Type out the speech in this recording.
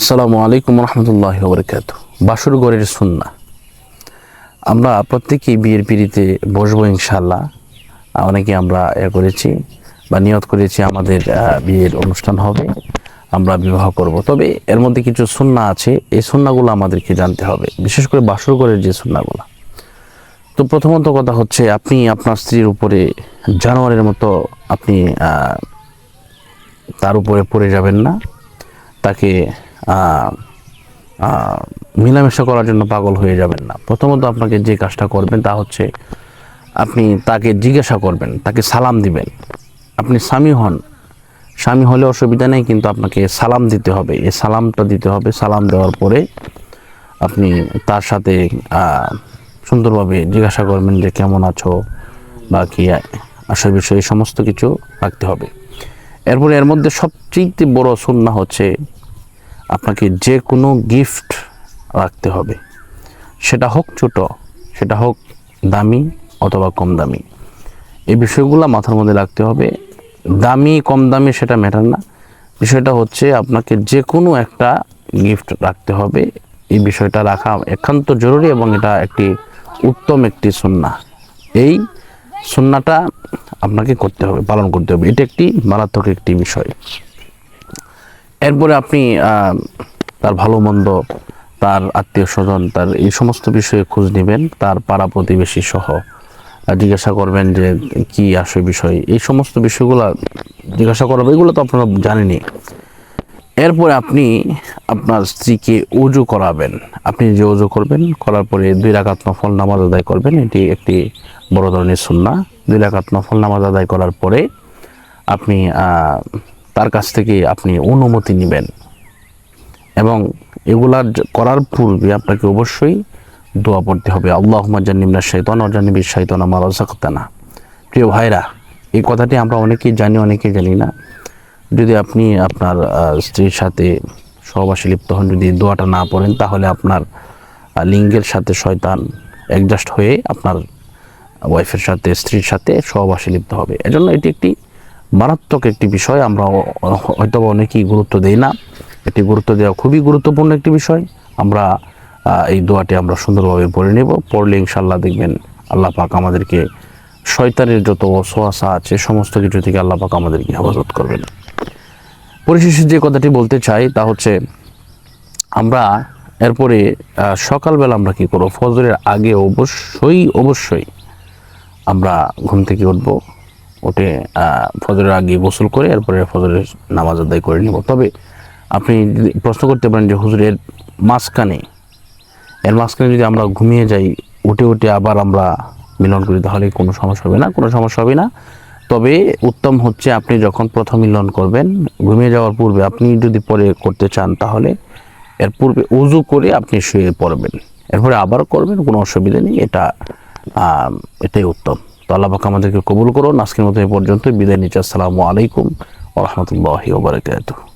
আসসালামু আলাইকুম রহমতুল্লাহ বরকাত বাসুর গড়ের সুন্না। আমরা প্রত্যেকেই বিয়ের পিড়িতে বসবো ইনশাল্লাহ অনেকে আমরা এ করেছি বা নিয়ত করেছি আমাদের বিয়ের অনুষ্ঠান হবে, আমরা বিবাহ করব। তবে এর মধ্যে কিছু সুন্না আছে, এই সুন্নাগুলো আমাদেরকে জানতে হবে, বিশেষ করে বাসুর গড়ের যে সুন্নাগুলো। তো প্রথমত কথা হচ্ছে, আপনি আপনার স্ত্রীর উপরে জানোয়ারের মতো আপনি তার উপরে পড়ে যাবেন না। তাকে মেলামেশা করার জন্য পাগল হয়ে যাবেন না। প্রথমত আপনাকে যে কাজটা করবেন তা হচ্ছে আপনি তাকে জিজ্ঞাসা করবেন, তাকে সালাম দিবেন। আপনি স্বামী হন, স্বামী হলে অসুবিধা নেই, কিন্তু আপনাকে সালাম দিতে হবে। এই সালামটা দিতে হবে, সালাম দেওয়ার পরে আপনি তার সাথে সুন্দরভাবে জিজ্ঞাসা করবেন যে কেমন আছো বা কি আসার বিষয়ে সমস্ত কিছু রাখতে হবে। এরপরে এর মধ্যে সবচেয়ে বড় সুন্না হচ্ছে আপনাকে যে কোনো গিফট রাখতে হবে। সেটা হোক ছোট, সেটা হোক দামি অথবা কম দামি। এই বিষয়গুলো মাথার মধ্যে রাখতে হবে। দামি, কম দামি সেটা ম্যাটার না। বিষয়টা হচ্ছে আপনাকে যে কোনো একটা গিফট রাখতে হবে। এই বিষয়টা রাখা একান্ত জরুরি এবং এটা একটি উত্তম একটি সুন্না এই সুন্নাটা আপনাকে করতে হবে, পালন করতে হবে। এটা একটি মারাত্মক একটি বিষয়। এরপরে আপনি তার ভালো মন্দ, তার আত্মীয় স্বজন, তার এই সমস্ত বিষয়ে খোঁজ নেবেন, তার পাড়া প্রতিবেশী সহ। জিজ্ঞাসা করবেন যে কি আসে বিষয়, এই সমস্ত বিষয়গুলো জিজ্ঞাসা করবে এগুলো তো আপনারা জানেনই। এরপরে আপনি আপনার স্ত্রীকে উজু করাবেন। আপনি যে উজু করবেন, করার পরে দুই রাকাত নফল নামাজ আদায় করবেন। এটি একটি বড় ধরনের সুন্না দুই রাকাত নফল নামাজ আদায় করার পরে আপনি তার কাছ থেকে আপনি অনুমতি নেবেন। এবং এগুলার জ- করার পূর্বে আপনাকে অবশ্যই দোয়া পড়তে হবে। আল্লাহ জান্নিমনা শৈতন অজান্নিবির শৈতন আমার অজাকতানা প্রিয় ভাইরা, এই কথাটি আমরা অনেকেই জানি অনেকেই জানি না। যদি আপনি আপনার স্ত্রীর সাথে সহবাসে লিপ্ত হন, যদি দোয়াটা না পড়েন, তাহলে আপনার লিঙ্গের সাথে শয়তান অ্যাডজাস্ট হয়ে আপনার ওয়াইফের সাথে, স্ত্রীর সাথে সহবাসে লিপ্ত হবে। এজন্য এটি একটি মারাত্মক একটি বিষয়, আমরা হয়তো অনেকেই গুরুত্ব দেই না। এটি গুরুত্ব দেওয়া খুবই গুরুত্বপূর্ণ একটি বিষয়। আমরা এই দোয়াটি আমরা সুন্দরভাবে পড়ে নেব। পড়লে ইনশাল্লাহ দেখবেন আল্লাহ পাক আমাদেরকে শয়তানের যত অসোয়াশা আছে, সমস্ত কিছু থেকে আল্লাহ পাক আমাদেরকে হেফাজত করবেন। পরিশেষে যে কথাটি বলতে চাই তা হচ্ছে, আমরা এরপরে সকালবেলা আমরা কি করব? ফজরের আগে অবশ্যই অবশ্যই আমরা ঘুম থেকে উঠবো। উঠে ফজরের আগে গোসল করে এরপরে ফজরের নামাজ আদায় করে নিব। তবে আপনি প্রশ্ন করতে পারেন যে হুজুরের মাঝখানে, এর মাঝখানে যদি আমরা ঘুমিয়ে যাই, উঠে উঠে আবার আমরা মিলন করি, তাহলে কোনো সমস্যা হবে না? কোনো সমস্যা হবে না। তবে উত্তম হচ্ছে আপনি যখন প্রথম মিলন করবেন, ঘুমিয়ে যাওয়ার পূর্বে আপনি যদি পরে করতে চান, তাহলে এর পূর্বে উজু করে আপনি শুয়ে পড়বেন। এরপরে আবার করবেন, কোনো অসুবিধা নেই, এটা এটাই উত্তম। তো আল্লাহ পাক আমাদেরকে কবুল করুন। আজকের মতো এ পর্যন্ত বিদায় নিচ্ছি। আসসালামু আলাইকুম ওরহমতুল্লাহি ওবরাকাতুহ